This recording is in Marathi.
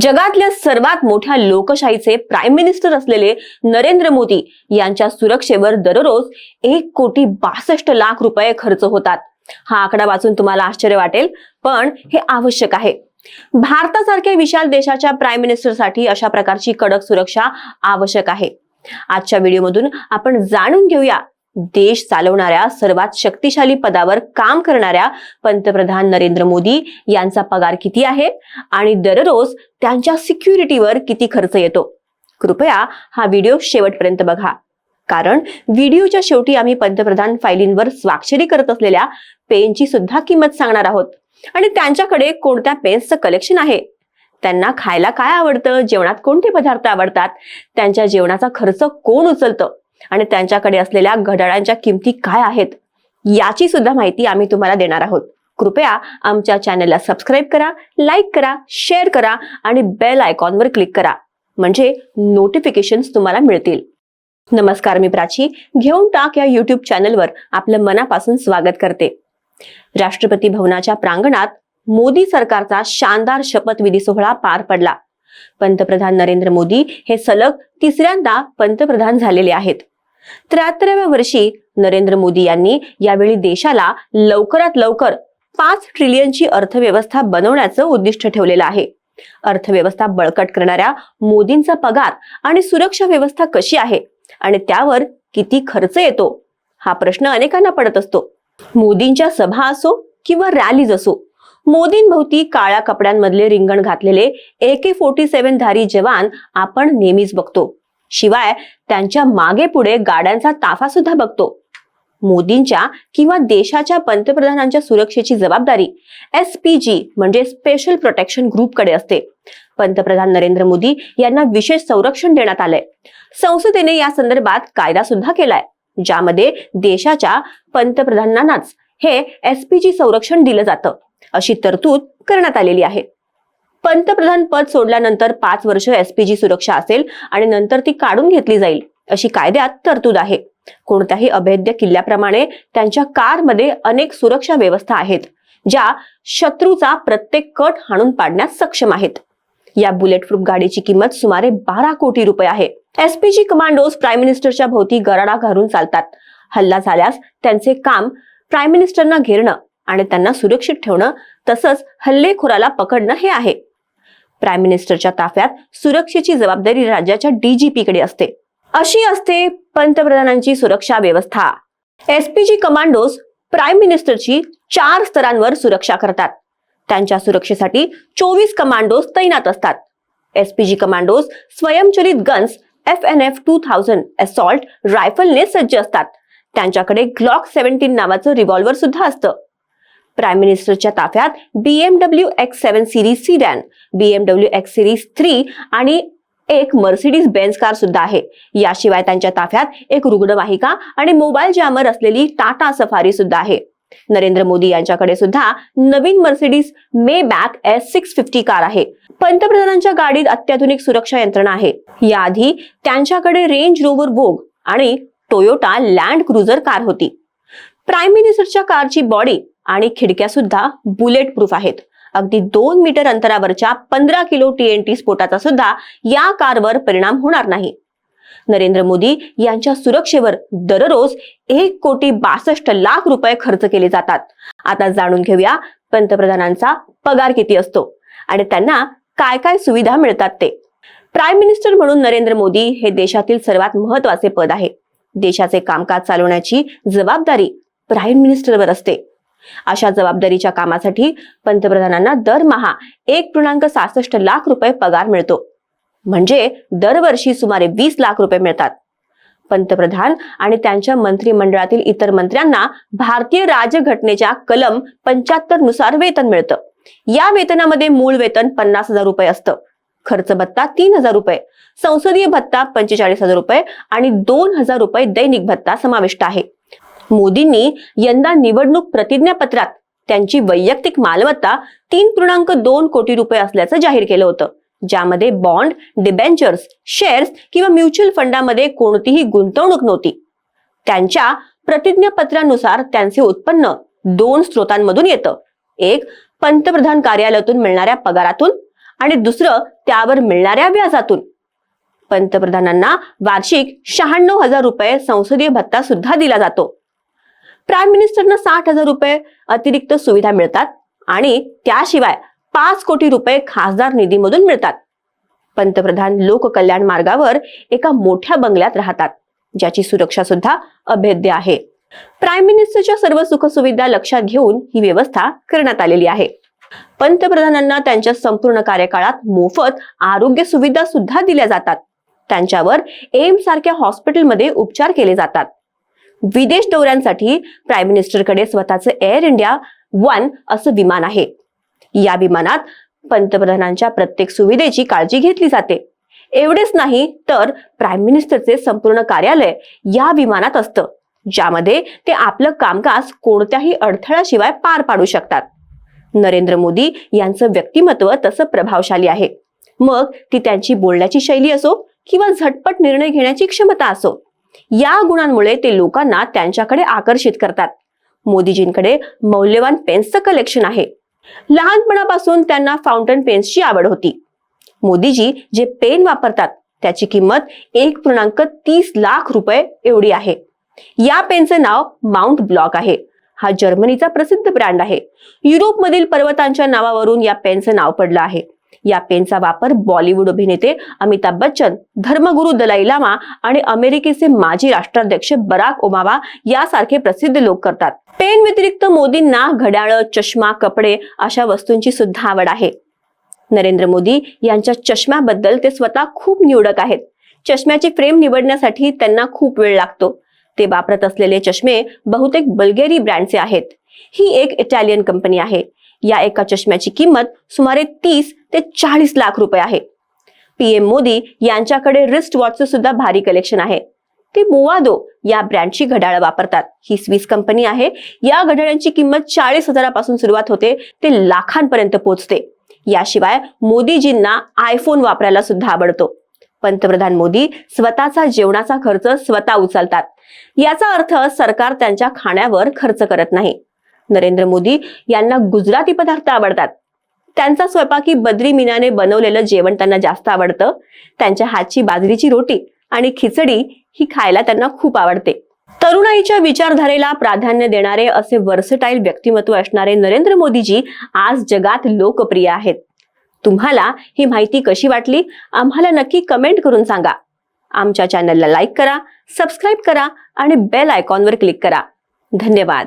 जगातल्या सर्वात मोठ्या लोकशाहीचे प्राईम मिनिस्टर असलेले नरेंद्र मोदी यांच्या सुरक्षेवर दररोज एक कोटी बासष्ट लाख रुपये खर्च होतात. हा आकडा वाचून तुम्हाला आश्चर्य वाटेल पण हे आवश्यक आहे. भारतासारख्या विशाल देशाच्या प्राईम मिनिस्टरसाठी अशा प्रकारची कडक सुरक्षा आवश्यक आहे. आजच्या व्हिडिओमधून आपण जाणून घेऊया देश चालवणाऱ्या सर्वात शक्तिशाली पदावर काम करणाऱ्या पंतप्रधान नरेंद्र मोदी यांचा पगार किती आहे? आणि दररोज त्यांच्या सिक्युरिटीवर किती खर्च येतो? कृपया हा व्हिडिओ शेवटपर्यंत बघा. कारण व्हिडिओच्या शेवटी आम्ही पंतप्रधान फायलींवर स्वाक्षरी करत असलेल्या पेनची सुद्धा किंमत सांगणार आहोत. आणि त्यांच्याकडे कोणत्या पेन्सचं कलेक्शन आहे? त्यांना खायला काय आवडतं? जेवणात कोणते पदार्थ आवडतात? त्यांच्या जेवणाचा खर्च कोण उचलतं? आणि त्यांच्याकडे असलेल्या घड्याळांच्या किमती काय आहेत याची सुद्धा माहिती आम्ही तुम्हाला देणार आहोत. कृपया आमच्या चॅनलला सबस्क्राईब करा लाईक करा शेअर करा आणि बेल आयकॉनवर क्लिक करा. म्हणजे नोटिफिकेशन तुम्हाला मिळतील. नमस्कार मी प्राची घेऊन टाक या युट्यूब चॅनलवर आपलं मनापासून स्वागत करते. राष्ट्रपती भवनाच्या प्रांगणात मोदी सरकारचा शानदार शपथविधी सोहळा पार पडला. पंतप्रधान नरेंद्र मोदी हे सलग तिसऱ्यांदा पंतप्रधान झालेले आहेत. त्र्याहत्तराव्या वर्षी नरेंद्र मोदी यांनी यावेळी देशाला लवकरात लवकर पाच ट्रिलियनची अर्थव्यवस्था बनवण्याचं उद्दिष्ट ठेवलेलं आहे. अर्थव्यवस्था बळकट करणाऱ्या मोदींचा पगार आणि सुरक्षा व्यवस्था कशी आहे आणि त्यावर किती खर्च येतो हा प्रश्न अनेकांना पडत असतो. मोदींच्या सभा असो किंवा रॅलीज असो मोदींभोवती काळ्या कपड्यांमधले रिंगण घातलेले ए के फोर्टी सेव्हन धारी जवान आपण नेहमीच बघतो. शिवाय त्यांच्या मागे पुढे गाड्यांचा ताफा सुद्धा बघतो. मोदींच्या किंवा देशाच्या पंतप्रधानांच्या सुरक्षेची जबाबदारी एस पी जी म्हणजे स्पेशल प्रोटेक्शन ग्रुपकडे असते. पंतप्रधान नरेंद्र मोदी यांना विशेष संरक्षण देण्यात आलंय. संसदेने या संदर्भात कायदा सुद्धा केलाय ज्यामध्ये देशाच्या पंतप्रधानांनाच हे एसपीजी संरक्षण दिलं जातं. अशी तरतूद करण्यात आलेली आहे. पंतप्रधान पद सोडल्यानंतर पाच वर्ष एसपीजी सुरक्षा असेल आणि नंतर ती काढून घेतली जाईल अशी कायद्यात तरतूद आहे. कोणत्याही अभेद्य किल्ल्याप्रमाणे त्यांच्या कारमध्ये अनेक सुरक्षा व्यवस्था आहेत ज्या शत्रूचा प्रत्येक कट हाणून पाडण्यास सक्षम आहेत. या बुलेट प्रूफ गाडीची किंमत सुमारे बारा कोटी रुपये आहे. एसपीजी कमांडोज प्राईम मिनिस्टरच्या भोवती गराडा घालून चालतात. हल्ला झाल्यास त्यांचे काम प्राईम मिनिस्टरना घेरणं आणि त्यांना सुरक्षित ठेवणं तसंच हल्लेखोराला पकडणं हे आहे. प्राईम मिनिस्टरच्या ताफ्यात सुरक्षेची जबाबदारी राज्याच्या डीजीपीकडे असते. अशी असते पंतप्रधानांची सुरक्षा व्यवस्था. एसपीजी कमांडोज प्राईम मिनिस्टरची चार स्तरांवर सुरक्षा करतात. त्यांच्या सुरक्षेसाठी चोवीस कमांडोज तैनात असतात. एसपीजी कमांडोज स्वयंचलित guns F N F two thousand assault रायफलने सज्ज असतात. त्यांच्याकडे ग्लॉक सेव्हन्टीन नावाचं रिव्हॉल्वर सुद्धा असतं. प्राईम मिनिस्टरच्या ताफ्यात BMW X seven series sedan BMW X series three आणि एक मर्सिडीज बेन्स कार सुद्धा आहे. याशिवाय त्यांच्या ताफ्यात एक रुग्णवाहिका आणि मोबाईल जॅमर असलेली टाटा सफारी सुद्धा आहे. नरेंद्र मोदी यांच्याकडे सुद्धा नवीन Mercedes Maybach S six fifty car आहे. पंतप्रधानांच्या गाडीत अत्याधुनिक सुरक्षा यंत्रणा आहे. याआधी त्यांच्याकडे रेंज रोवर वोग आणि टोयोटा लँड क्रुझर कार होती. प्राईम मिनिस्टरच्या कारची बॉडी आणि खिडक्या सुद्धा बुलेट प्रूफ आहेत. अगदी दोन मीटर अंतरावरच्या पंधरा किलो टीएनटी स्फोटाचा सुद्धा या कारवर परिणाम होणार नाही. नरेंद्र मोदी यांच्या सुरक्षेवर दररोज एक कोटी बासष्ट लाख रुपये खर्च केले जातात. आता जाणून घेऊया पंतप्रधानांचा पगार किती असतो आणि त्यांना काय काय सुविधा मिळतात ते. प्राईम मिनिस्टर म्हणून नरेंद्र मोदी हे देशातील सर्वात महत्त्वाचे पद आहे. देशाचे कामकाज चालवण्याची जबाबदारी प्राईम मिनिस्टरवर असते. अशा जबाबदारीच्या कामासाठी पंतप्रधानांना दरमहा एक पूर्णांक सहासष्ट लाख रुपये पगार मिळतो. म्हणजे दरवर्षी सुमारे वीस लाख रुपये मिळतात. पंतप्रधान आणि त्यांच्या मंत्रिमंडळातील इतर मंत्र्यांना भारतीय राज्यघटनेच्या कलम पंच्याहत्तरनुसार वेतन मिळतं. या वेतनामध्ये मूळ वेतन पन्नास हजार रुपये असतं. खर्च भत्ता तीन हजार रुपये. संसदीय भत्ता पंचेचाळीस हजार रुपये आणि दोन हजार रुपये दैनिक भत्ता समाविष्ट आहे. मोदींनी यंदा निवडणूक प्रतिज्ञापत्रात त्यांची वैयक्तिक मालमत्ता तीन पूर्णांक दोन कोटी रुपये असल्याचं जाहीर केलं होतं. ज्यामध्ये बॉन्ड डिबेंचर्स शेअर्स किंवा म्युच्युअल फंडामध्ये कोणतीही गुंतवणूक नव्हती. त्यांच्या प्रतिज्ञापत्रानुसार त्यांचे उत्पन्न दोन स्रोतांमधून येतं. एक पंतप्रधान कार्यालयातून मिळणाऱ्या पगारातून आणि दुसरं त्यावर मिळणाऱ्या व्याजातून. पंतप्रधानांना वार्षिक शहाण्णव हजार रुपये संसदीय भत्ता सुद्धा दिला जातो. प्राईम मिनिस्टरना साठ हजार रुपये अतिरिक्त सुविधा मिळतात आणि त्याशिवाय पाच कोटी रुपये खासदार निधीमधून मिळतात. पंतप्रधान लोककल्याण मार्गावर एका मोठ्या बंगल्यात राहतात ज्याची सुरक्षा सुद्धा अभेद्य आहे. प्राईम मिनिस्टरच्या सर्व सुखसुविधा लक्षात घेऊन ही व्यवस्था करण्यात आलेली आहे. पंतप्रधानांना त्यांच्या संपूर्ण कार्यकाळात मोफत आरोग्य सुविधा सुद्धा दिल्या जातात. त्यांच्यावर एम्स सारख्या हॉस्पिटलमध्ये उपचार केले जातात. विदेश दौऱ्यांसाठी प्राईम मिनिस्टरकडे स्वतःचं एअर इंडिया वन असं विमान आहे. या विमानात पंतप्रधानांच्या प्रत्येक सुविधेची काळजी घेतली जाते. एवढेच नाही तर प्राईम मिनिस्टरचे संपूर्ण कार्यालय या विमानात असतं ज्यामध्ये ते आपलं कामकाज कोणत्याही अडथळ्याशिवाय पार पाडू शकतात. नरेंद्र मोदी यांचं व्यक्तिमत्व तसं प्रभावशाली आहे. मग ती त्यांची बोलण्याची शैली असो किंवा झटपट निर्णय घेण्याची क्षमता असो या गुणांमुळे ते लोकांना त्यांच्याकडे आकर्षित करतात. मोदीजींकडे मौल्यवान पेन्सचं कलेक्शन आहे. लहानपणापासून त्यांना फाउंटन पेन्सची आवड होती. मोदीजी जे पेन वापरतात त्याची किंमत एक पूर्णांक तीस लाख रुपये एवढी आहे. या पेनचे नाव माउंट ब्लॉक आहे. हा जर्मनीचा प्रसिद्ध ब्रँड आहे. युरोपमधील पर्वतांच्या नावावरून या पेनचं नाव पडलं आहे. या पेनचा वापर बॉलिवूड अभिनेते अमिताभ बच्चन धर्मगुरू दलाई लामा आणि अमेरिकेचे माजी राष्ट्राध्यक्ष बराक ओबामा यासारखे प्रसिद्ध लोक करतात. पेन व्यतिरिक्त मोदींना घड्याळ चष्मा कपडे अशा वस्तूंची सुद्धा आवड आहे. नरेंद्र मोदी यांच्या चष्म्याबद्दल ते स्वतः खूप निवडक आहेत. चष्म्याची फ्रेम निवडण्यासाठी त्यांना खूप वेळ लागतो. ते वापरत असलेले चष्मे बहुतेक बल्गेरी ब्रँडचे आहेत. ही एक इटालियन कंपनी आहे. या एका चष्म्याची किंमत सुमारे तीस ते चाळीस लाख रुपये आहे. पीएम मोदी यांच्याकडे रिस्ट वॉचचं सुद्धा भारी कलेक्शन आहे. ते मोवादो या ब्रँडची घड्याळ वापरतात. ही स्विस कंपनी आहे. या घड्याळांची किंमत चाळीस हजारापासून सुरुवात होते. ते लाखांपर्यंत पोहोचते. याशिवाय मोदीजींना आयफोन वापरायला सुद्धा आवडतो. पंतप्रधान मोदी स्वतःचा जेवणाचा खर्च स्वतः उचलतात. याचा अर्थ सरकार त्यांच्या खाण्यावर खर्च करत नाही. नरेंद्र मोदी यांना गुजराती पदार्थ आवडतात. त्यांचा स्वयंपाकी बद्री मीनाने बनवलेलं जेवण त्यांना जास्त आवडतं. त्यांच्या हातची बाजरीची रोटी आणि खिचडी ही खायला त्यांना खूप आवडते. तरुणाईच्या विचारधारेला प्राधान्य देणारे असे वर्सटाईल व्यक्तिमत्व असणारे नरेंद्र मोदीजी आज जगात लोकप्रिय आहेत. तुम्हाला ही माहिती कशी वाटली? आम्हाला नक्की कमेंट करून सांगा. आमच्या चॅनलला लाईक करा सबस्क्राईब करा आणि बेल आयकॉनवर क्लिक करा. धन्यवाद.